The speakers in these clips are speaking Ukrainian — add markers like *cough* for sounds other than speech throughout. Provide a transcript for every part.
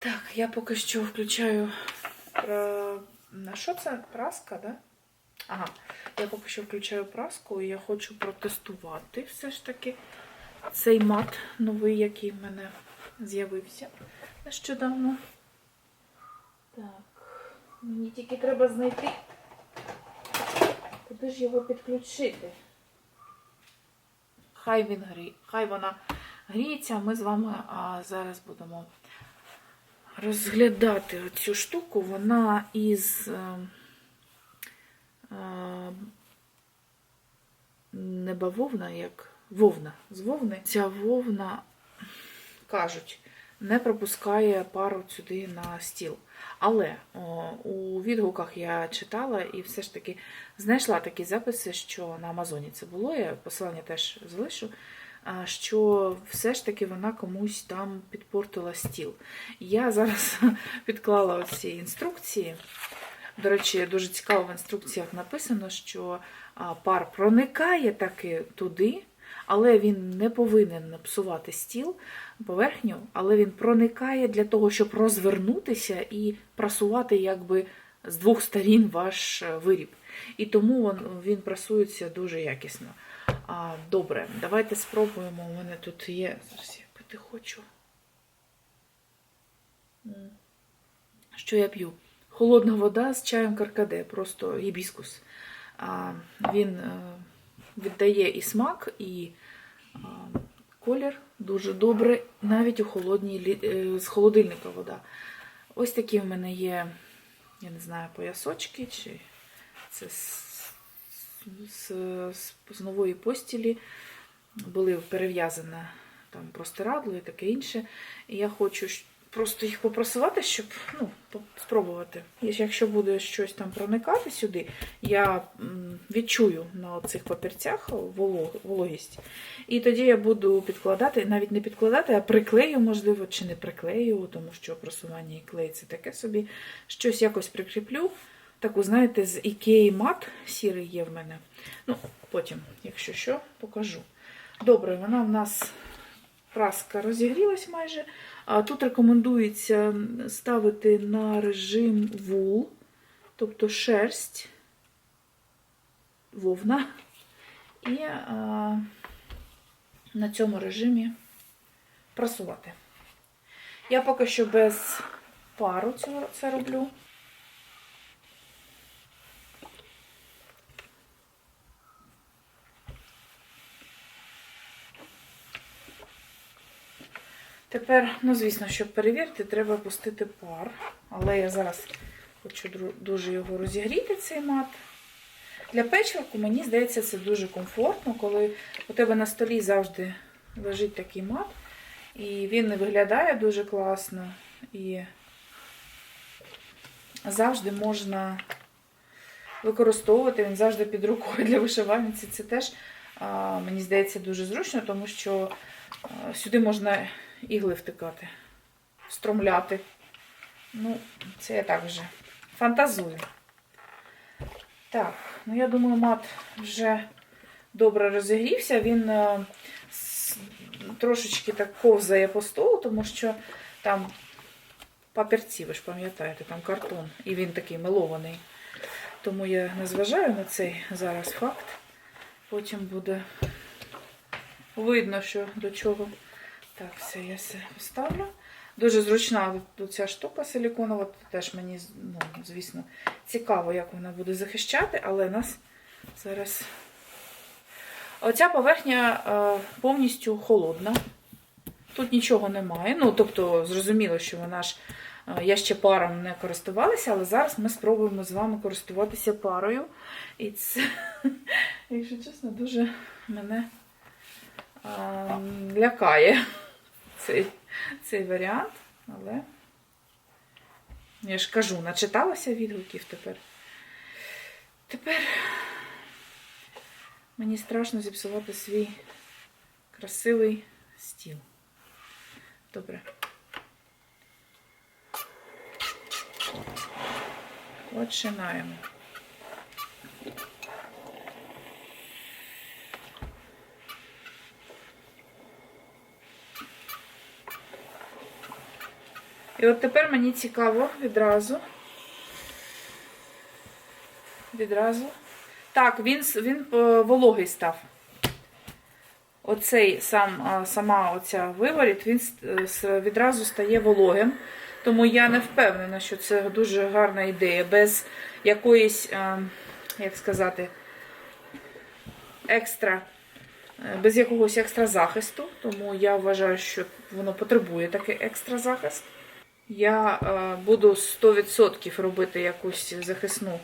Так, я поки що включаю. Про... На що це? Праска, да? Ага. Я поки що включаю праску і я хочу протестувати все ж таки цей мат новий, який в мене з'явився нещодавно. Так, мені тільки треба знайти, куди ж його підключити. Хай він гріє, хай вона гріється, ми з вами а, зараз будемо розглядати цю штуку. Вона із е, е, не бавовна, як вовна. З вовни. Ця вовна, кажуть, не пропускає пару сюди на стіл. Але о, у відгуках я читала і все ж таки знайшла такі записи, що на Амазоні це було, я посилання теж залишу, що все ж таки вона комусь там підпортила стіл. Я зараз *laughs* підклала оці інструкції. До речі, дуже цікаво в інструкціях написано, що пар проникає таки туди, але він не повинен псувати стіл, поверхню, але він проникає для того, щоб розвернутися і прасувати якби з двох сторін ваш е, виріб. І тому він, він прасується дуже якісно. А, Добре, давайте спробуємо. У мене тут є. Зараз я пити хочу. Що я п'ю? Холодна вода з чаєм каркаде, просто гібіскус. А, Він е, віддає і смак, і колір дуже добре, навіть у холодній е, з холодильника вода. Ось такі в мене є, я не знаю, поясочки, чи це з, з, з, нової постілі. Були перев'язані там простирадло і таке інше. І я хочу просто їх попросувати, щоб ну, спробувати. Якщо буде щось там проникати сюди, я відчую на цих папірцях вологість. І тоді я буду підкладати, навіть не підкладати, а приклею, можливо, чи не приклею, тому що просування і клей це таке собі. Щось якось прикріплю. Таку, знаєте, з Ікеї мат сірий є в мене. Ну, потім, якщо що, покажу. Добре, вона в нас праска розігрілась майже. Тут рекомендується ставити на режим вул, тобто шерсть, вовна. І а, на цьому режимі прасувати. Я поки що без пару цього це роблю. Тепер, ну, звісно, щоб перевірити, треба пустити пар. Але я зараз хочу дуже його розігріти, цей мат. Для печивку, мені здається, це дуже комфортно, коли у тебе на столі завжди лежить такий мат. І він не виглядає дуже класно. І завжди можна використовувати, він завжди під рукою для вишивальниці. Це теж, мені здається, дуже зручно, тому що сюди можна ігли втикати, встромляти. Ну, це я так вже фантазую. Так, ну я думаю, мат вже добре розігрівся. Він е, с- трошечки так ковзає по столу, тому що там папірці, ви ж пам'ятаєте, там картон, і він такий мелований. Тому я не зважаю на цей зараз факт. Потім буде видно, що до чого. Так, все, я все поставлю. Дуже зручна ця штука силіконова. Теж мені, ну, звісно, цікаво, як вона буде захищати, але нас зараз. Оця поверхня е, повністю холодна. Тут нічого немає. Ну, тобто, зрозуміло, що вона ж. е, Я ще паром не користувалася, але зараз ми спробуємо з вами користуватися парою. І це, *laughs* якщо чесно, дуже мене а, лякає цей, цей варіант, але я ж кажу, начиталася відгуків тепер. Тепер мені страшно зіпсувати свій красивий стіл. Добре. Починаємо. І от тепер мені цікаво відразу. Відразу. Так, він, він е, вологий став. Оцей сам, сама оця виворіт, він е, відразу стає вологим. Тому я не впевнена, що це дуже гарна ідея. Без якоїсь, е, як сказати, екстра, е, без якогось екстра захисту. Тому я вважаю, що воно потребує такий екстра захист. Я е, буду 100% робити якусь захисну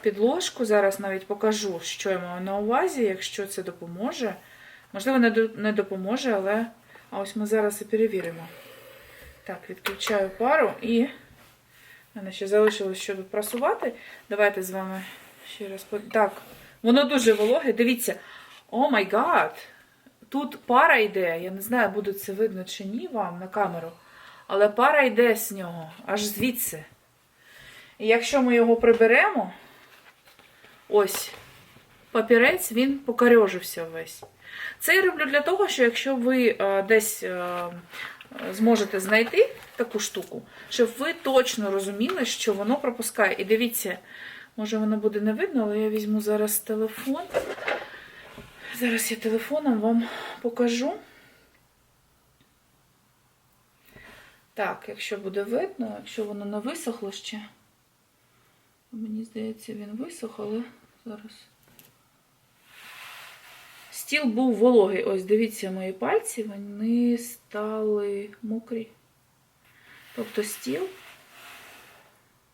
підложку. Зараз навіть покажу, що я маю на увазі, якщо це допоможе. Можливо, не, до- не допоможе, але а ось ми зараз і перевіримо. Так, відключаю пару і мене ще залишилось що тут прасувати. Давайте з вами ще раз Так, воно дуже вологе. Дивіться, о май гад! Тут пара йде. Я не знаю, буде це видно чи ні вам на камеру. Але пара йде з нього, аж звідси. І якщо ми його приберемо, ось папірець, він покарьожився весь. Це я роблю для того, що якщо ви е, десь е, зможете знайти таку штуку, щоб ви точно розуміли, що воно пропускає. І дивіться, може воно буде не видно, але я візьму зараз телефон. Зараз я телефоном вам покажу. Так, якщо буде видно, якщо воно не висохло ще. Мені здається, він висох, але зараз. Стіл був вологий. Ось дивіться, мої пальці, вони стали мокрі. Тобто стіл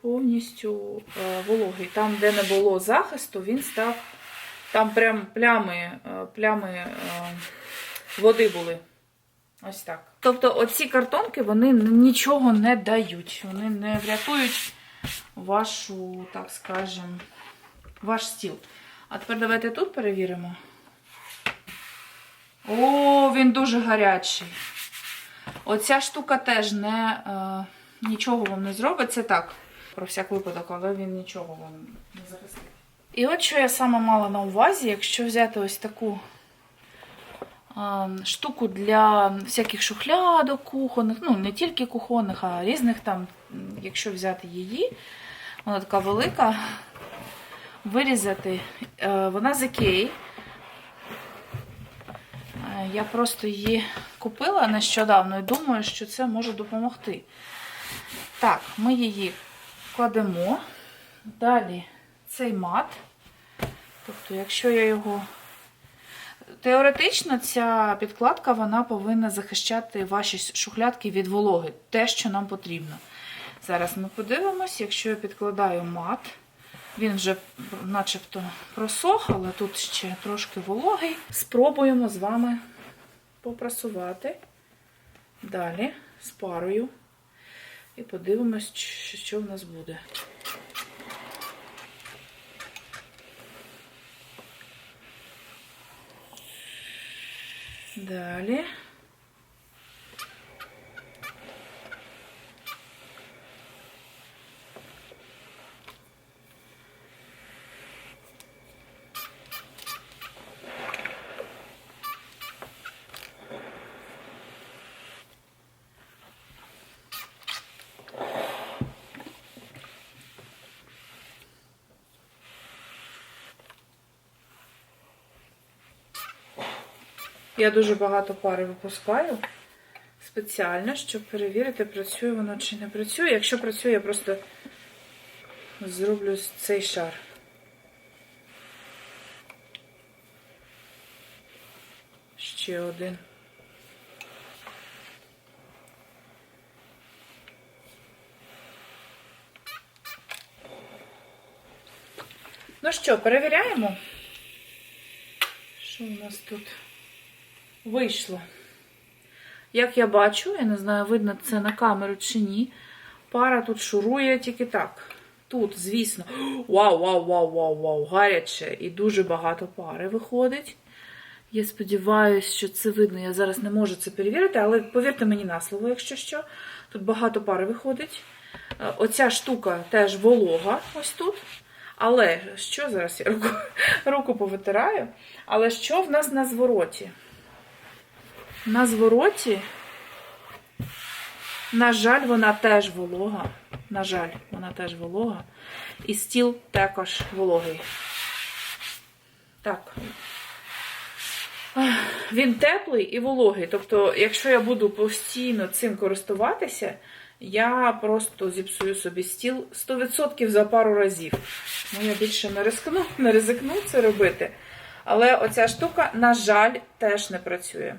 повністю е, вологий. Там, де не було захисту, він став. Там прям плями, е, плями е, води були. Ось так. Тобто, оці картонки вони нічого не дають. Вони не врятують вашу, так скажем, ваш стіл. А тепер давайте тут перевіримо. О, він дуже гарячий. Оця штука теж не, е, нічого вам не зробить. Це так, про всяк випадок, але він нічого вам не захистить. І от що я саме мала на увазі, якщо взяти ось таку штуку для всяких шухлядок кухонних, ну не тільки кухонних, а різних там, якщо взяти її, вона така велика, вирізати, е, вона з Ікеї. Е, Я просто її купила нещодавно і думаю, що це може допомогти. Так, ми її кладемо. Далі цей мат. Тобто, якщо я його. Теоретично ця підкладка вона повинна захищати ваші шухлядки від вологи, те, що нам потрібно. Зараз ми подивимось, якщо я підкладаю мат, він вже начебто просох, але тут ще трошки вологий. Спробуємо з вами попрасувати далі з парою. І подивимось, що в нас буде. Далі. Я дуже багато пари випускаю спеціально, щоб перевірити, працює воно чи не працює. Якщо працює, я просто зроблю цей шар. Ще один. Ну що, перевіряємо, що у нас тут вийшло. Як я бачу, я не знаю, видно це на камеру чи ні. Пара тут шурує тільки так. Тут, звісно, вау, вау, вау, вау, вау, гаряче. І дуже багато пари виходить. Я сподіваюся, що це видно. Я зараз не можу це перевірити, але повірте мені на слово, якщо що. Тут багато пари виходить. Е, Оця штука теж волога, ось тут. Але що зараз я руку, *laughs* руку повитираю? Але що в нас на звороті? На звороті На жаль, вона теж волога. На жаль, вона теж волога. І стіл також вологий. Так. Він теплий і вологий. Тобто, якщо я буду постійно цим користуватися, я просто зіпсую собі стіл 100% за пару разів. Ну, я більше не рискну, не ризикну це робити. Але оця штука, на жаль, теж не працює.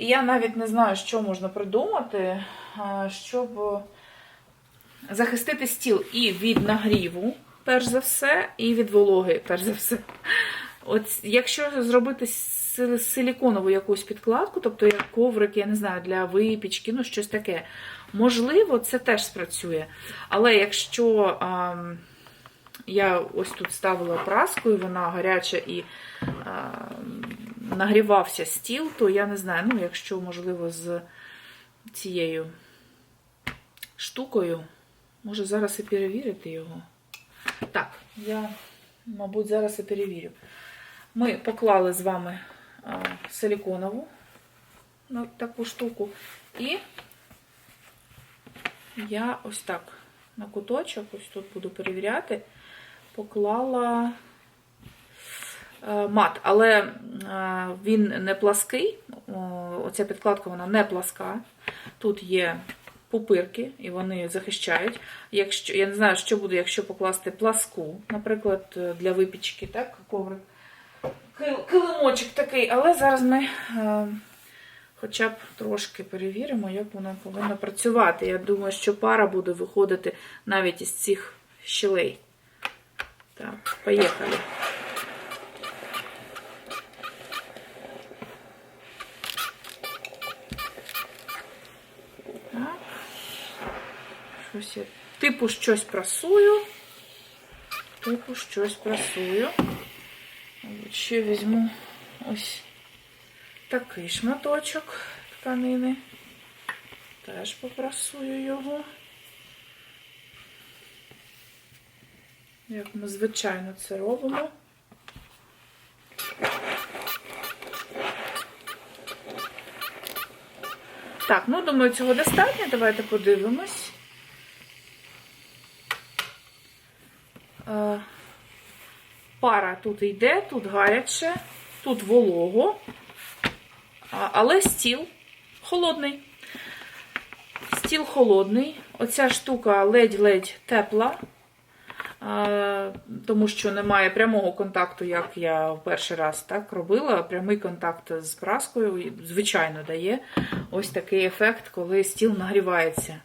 І я навіть не знаю, що можна придумати, щоб захистити стіл і від нагріву, перш за все, і від вологи, перш за все. От якщо зробити силіконову якусь підкладку, тобто як коврик, я не знаю, для випічки, ну щось таке, можливо, це теж спрацює. Але якщо а, я ось тут ставила праску, і вона гаряча і а, нагрівався стіл, то я не знаю, ну, якщо, можливо, з цією штукою, може зараз і перевірити його. Так, я, мабуть, зараз і перевірю. Ми поклали з вами а, силіконову на таку штуку. І я ось так на куточок, ось тут буду перевіряти, поклала мат, але е, він не плаский. Оця підкладка вона не пласка. Тут є пупирки, і вони захищають. Якщо, я не знаю, що буде, якщо покласти пласку, наприклад, е, для випічки, так, коврик. Килимочок такий, але зараз ми е, хоча б трошки перевіримо, як воно повинно працювати. Я думаю, що пара буде виходити навіть із цих щілей. Так, поїхали. Щось типу щось прасую. Типу щось прасую. Ще візьму ось такий шматочок тканини. Теж попрасую його. Як ми звичайно це робимо. Так, ну думаю, цього достатньо. Давайте подивимось. Пара тут йде, тут гаряче, тут волого, але стіл холодний. Стіл холодний. Оця штука ледь-ледь тепла, тому що немає прямого контакту, як я в перший раз так робила. Прямий контакт з праскою, звичайно, дає ось такий ефект, коли стіл нагрівається.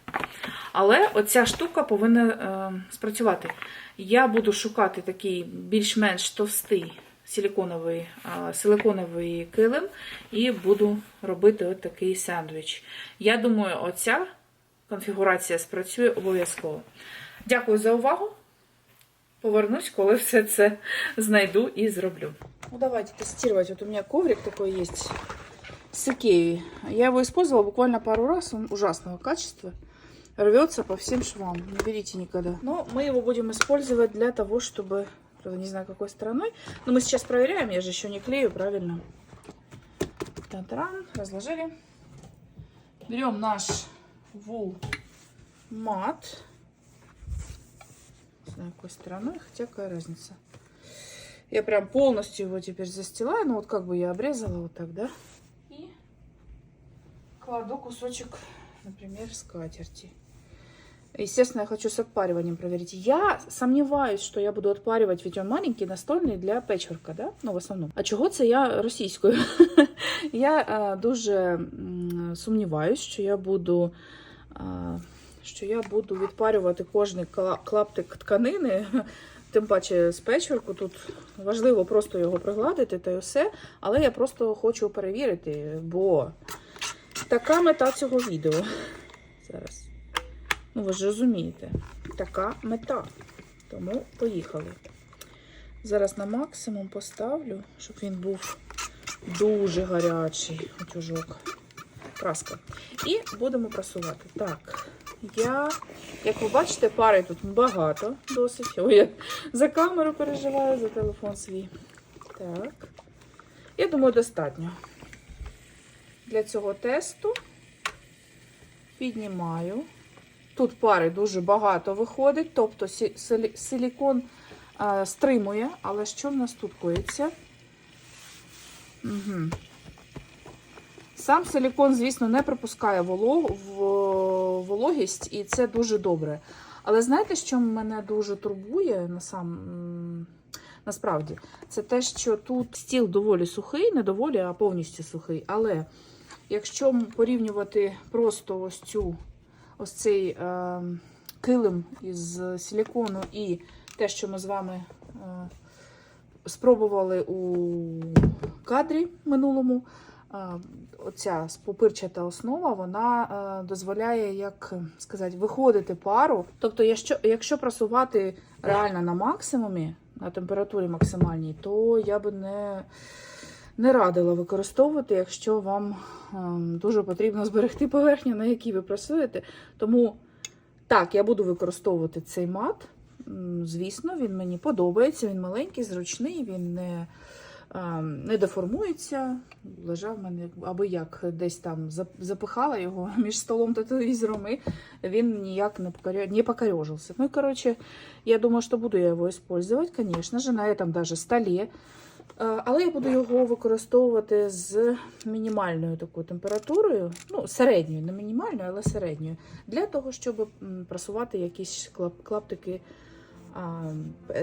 Але оця штука повинна е, спрацювати. Я буду шукати такий більш-менш товстий силиконовий, а, силиконовий килим і буду робити от такий сендвіч. Я думаю, оця конфігурація спрацює обов'язково. Дякую за увагу. Повернусь, коли все це знайду і зроблю. Ну, давайте тестировать. Вот у меня коврик такой есть с Икеи. Я его использовала буквально пару раз. Он ужасного качества. Рвется по всем швам. Не берите никогда. Но мы его будем использовать для того, чтобы... Правда, не знаю, какой стороной. Но мы сейчас проверяем. Я же еще не клею, правильно? Та-таран. Разложили. Берем наш вул мат. Не знаю, какой стороной, хотя какая разница. Я прям полностью его теперь застилаю. Ну, вот как бы я обрезала вот так, да? И кладу кусочек, например, скатерти. Естественно, я хочу с отпариванием проверить. Я сомневаюсь, что я буду отпаривать, ведь он маленький, настольний для печворка, да? Ну, в основному. А чого це я російською? *laughs* я дуже сумніваюсь, що я буду. що я буду відпарювати кожний клаптик тканини, *laughs* тим паче з печворку. Тут важливо просто його пригладити та й все. Але я просто хочу перевірити, бо така мета цього відео. Зараз. Ну, ви ж розумієте, така мета. Тому поїхали. Зараз на максимум поставлю, щоб він був дуже гарячий утюжок. Праска. І будемо прасувати. Так, я, як ви бачите, пари тут багато досить. Ой, я за камеру переживаю, за телефон свій. Так. Я думаю, достатньо. Для цього тесту піднімаю. Тут пари дуже багато виходить, тобто силікон е, стримує, але що в нас тут коїться? Угу. Сам силікон, звісно, не пропускає волог, вологість, і це дуже добре. Але знаєте, що мене дуже турбує насам, м, насправді? Це те, що тут стіл доволі сухий, не доволі, а повністю сухий. Але якщо порівнювати просто ось цю ось цей е, килим із силікону і те, що ми з вами е, спробували у кадрі минулому, е, оця спопирчата основа, вона е, дозволяє, як сказати, виходити пару. Тобто, якщо, якщо прасувати реально на максимумі, на температурі максимальній, то я би не, не радила використовувати, якщо вам ем, дуже потрібно зберегти поверхню, на якій ви прасуєте. Тому так, я буду використовувати цей мат. Звісно, він мені подобається. Він маленький, зручний, він не, ем, не деформується. Лежав в мене аби як десь там запихала його *laughs* між столом та телевізором, і він ніяк не, покорё... не покорежился. Ну, я думаю, що буду я його использовать, конечно же, на этом даже. Е, Але я буду його використовувати з мінімальною такою температурою, ну, середньою, не мінімальною, але середньою, для того, щоб прасувати якісь клаптики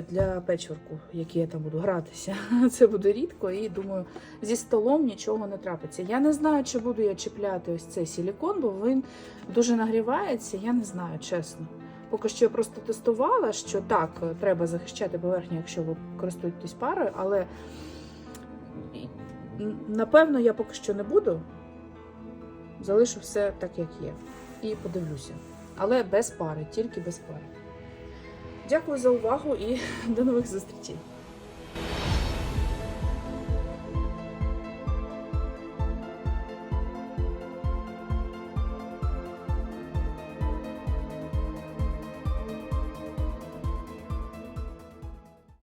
для печворку, які я там буду гратися. *laughs* Це буде рідко, і думаю, зі столом нічого не трапиться. Я не знаю, чи буду я чіпляти ось цей силікон, бо він дуже нагрівається, я не знаю, чесно. Поки що я просто тестувала, що так, треба захищати поверхню, якщо ви користуєтесь парою, але напевно я поки що не буду. Залишу все так, як є. І подивлюся. Але без пари, тільки без пари. Дякую за увагу і *laughs* до нових зустрічей.